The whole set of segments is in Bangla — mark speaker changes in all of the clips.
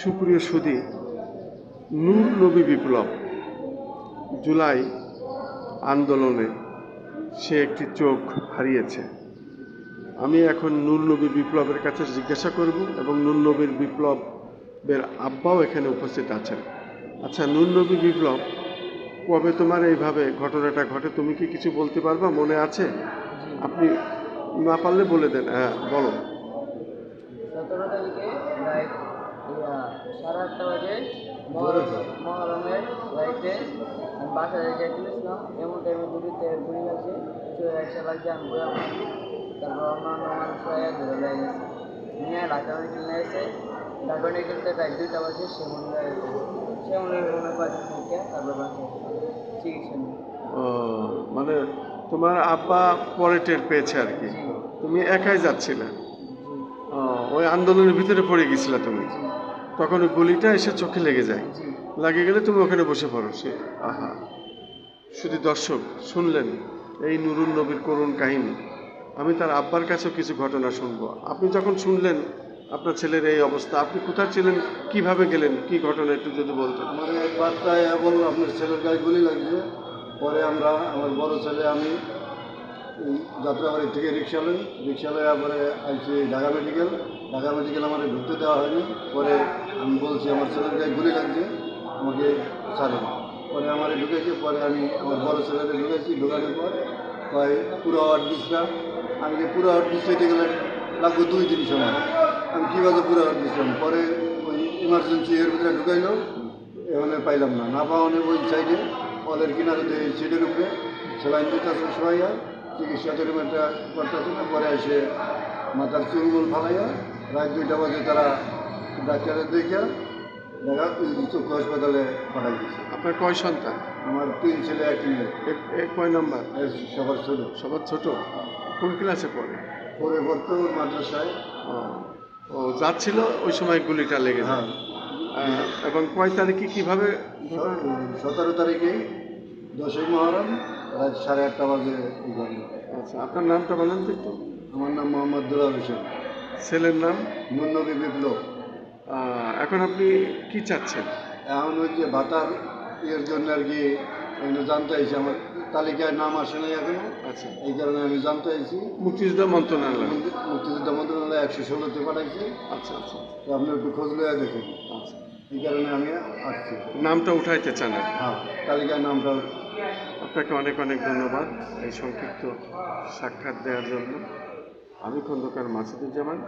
Speaker 1: সুপ্রিয় সুদী, নূর নবী বিপ্লব, জুলাই আন্দোলনে সে একটি চোখ হারিয়েছে। আমি এখন নূর নবী বিপ্লবের কাছে জিজ্ঞাসা করব এবং নূর নবীর বিপ্লবের আব্বাও এখানে উপস্থিত আছেন। আচ্ছা নূর নবী বিপ্লব, কবে তোমার এইভাবে ঘটনাটা ঘটে তুমি কি কিছু বলতে পারবা? মনে আছে? আপনি না পারলে বলে দেন হ্যাঁ বলো
Speaker 2: সাড়ে আটটা বাজে মহরমের বাসায় যাইতেছিলাম এমন টাইমে গুড়িতে গুড়ি লাগছে চলে একশো লাগছে আমি মারি তারপর মানুষ হয়ে লেগে গেছে। নিয়ে ঢাকা মেডিকেল নিয়ে এসে ঢাকা মেডিকেলতে রাত দুইটা বাজে তারপর বাসায় চিকিৎসা
Speaker 1: মানে তোমার আব্বা পরে টের পেয়েছে আর কি? তুমি একাই যাচ্ছিলে? ওই আন্দোলনের ভিতরে পড়ে গেছিলা তুমি। তখন ওই গুলিটা এসে চোখে লেগে যায়। লাগে গেলে তুমি ওখানে বসে পড়ো, সে আহা। শুধু দর্শক, শুনলেন? এই নুরুল নবীর করুণ কাহিনী। আমি তার আব্বার কাছেও কিছু ঘটনা শুনব। আপনি যখন শুনলেন আপনার ছেলের এই অবস্থা, আপনি কোথায় ছিলেন? কীভাবে গেলেন? কি ঘটনা একটু যদি বলতেন।
Speaker 3: আমার এক বার্তায় বলল আপনার ছেলের গায়ে গুলি লাগছে। পরে আমরা, আমার বড় ছেলে, আমি এই যাত্রাবাড়ি থেকে রিক্সা লই রিক্সা লইয়া পরে আইছি ঢাকা মেডিকেল। ঢাকা মেডিকেল আমার ঢুকতে দেওয়া হয়নি। পরে আমি বলছি আমার ছেলের গায়ে গুলি লাগছে, আমাকে ছাড়েন। পরে আমার ঢুকেছে, পরে আমি আমার বড় ছেলেকে ঢুকেছি ঢোকানোর পর, কয়, পুরো দিচ্ছিলাম আমি যে পুরো দিচ্ছি হইতে গেলে লাগবে দুই দিন সময় আমি কীভাবে পুরো দিচ্ছিলাম পরে ওই ইমার্জেন্সি এর ভিতরে ঢুকাইলো, এখানে পাইলাম না। না পাওয়ানে ওই সাইডে কলের কিনারে সিটের উপরে, সেলাইন দিতেছে সবাইয়া চিকিৎসা ট্রিটমেন্টটা করতেছে না পরে এসে মাথার চুলমুল ফালাইয়া রাত দুইটা বাজে তারা ডাক্তারের দেখে দেখা চক্ষু হাসপাতালে পাঠাই দিয়েছে
Speaker 1: আপনার কয় সন্তান?
Speaker 3: আমার তিন ছেলে এক মেয়ে।
Speaker 1: এ- এ কয় নাম্বার?
Speaker 3: সবার ছোট।
Speaker 1: সবার ছোট? কোন ক্লাসে পড়ে?
Speaker 3: পরে পড়তো মাদ্রাসায়।
Speaker 1: ও, যাচ্ছিল ওই সময় গুলিটা লেগে
Speaker 3: হ্যাঁ।
Speaker 1: এবং কয় তারিখে কীভাবে?
Speaker 3: সতেরো তারিখে দশই মহরম রাত সাড়ে আটটা বাজে।
Speaker 1: আচ্ছা আপনার নামটা বলেন তো একটু।
Speaker 3: আমার নাম মোহাম্মদ দুলাল হোসেন।
Speaker 1: ছেলের নাম?
Speaker 3: নুনবী বিপ্লব।
Speaker 1: এখন আপনি কি চাচ্ছেন?
Speaker 3: এখন ওই যে ভাতার ইয়ের জন্য আর কি জানতে চাইছি আমার তালিকায় নাম আসে নাই এখনও।
Speaker 1: আচ্ছা।
Speaker 3: এই কারণে আমি জানতে চাইছি
Speaker 1: মুক্তিযোদ্ধা মন্ত্রণালয়।
Speaker 3: মুক্তি- মুক্তিযোদ্ধা মন্ত্রণালয় একশো ষোলোতে পাঠাইছি।
Speaker 1: আচ্ছা আচ্ছা।
Speaker 3: তো আপনি একটু খোঁজ লইয়া দেখুন।
Speaker 1: আচ্ছা।
Speaker 3: এই কারণে আমি আসছি।
Speaker 1: নামটা উঠাইতে চান
Speaker 3: হ্যাঁ তালিকায় নামটা
Speaker 1: আপনাকে অনেক অনেক ধন্যবাদ এই সংক্ষিপ্ত সাক্ষাৎ দেওয়ার জন্য। আমি খন্দকার মাসুদুজ্জামান।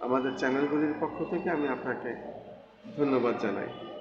Speaker 1: আমাদের চ্যানেলগুলির পক্ষ থেকে আমি আপনাকে ধন্যবাদ জানাই।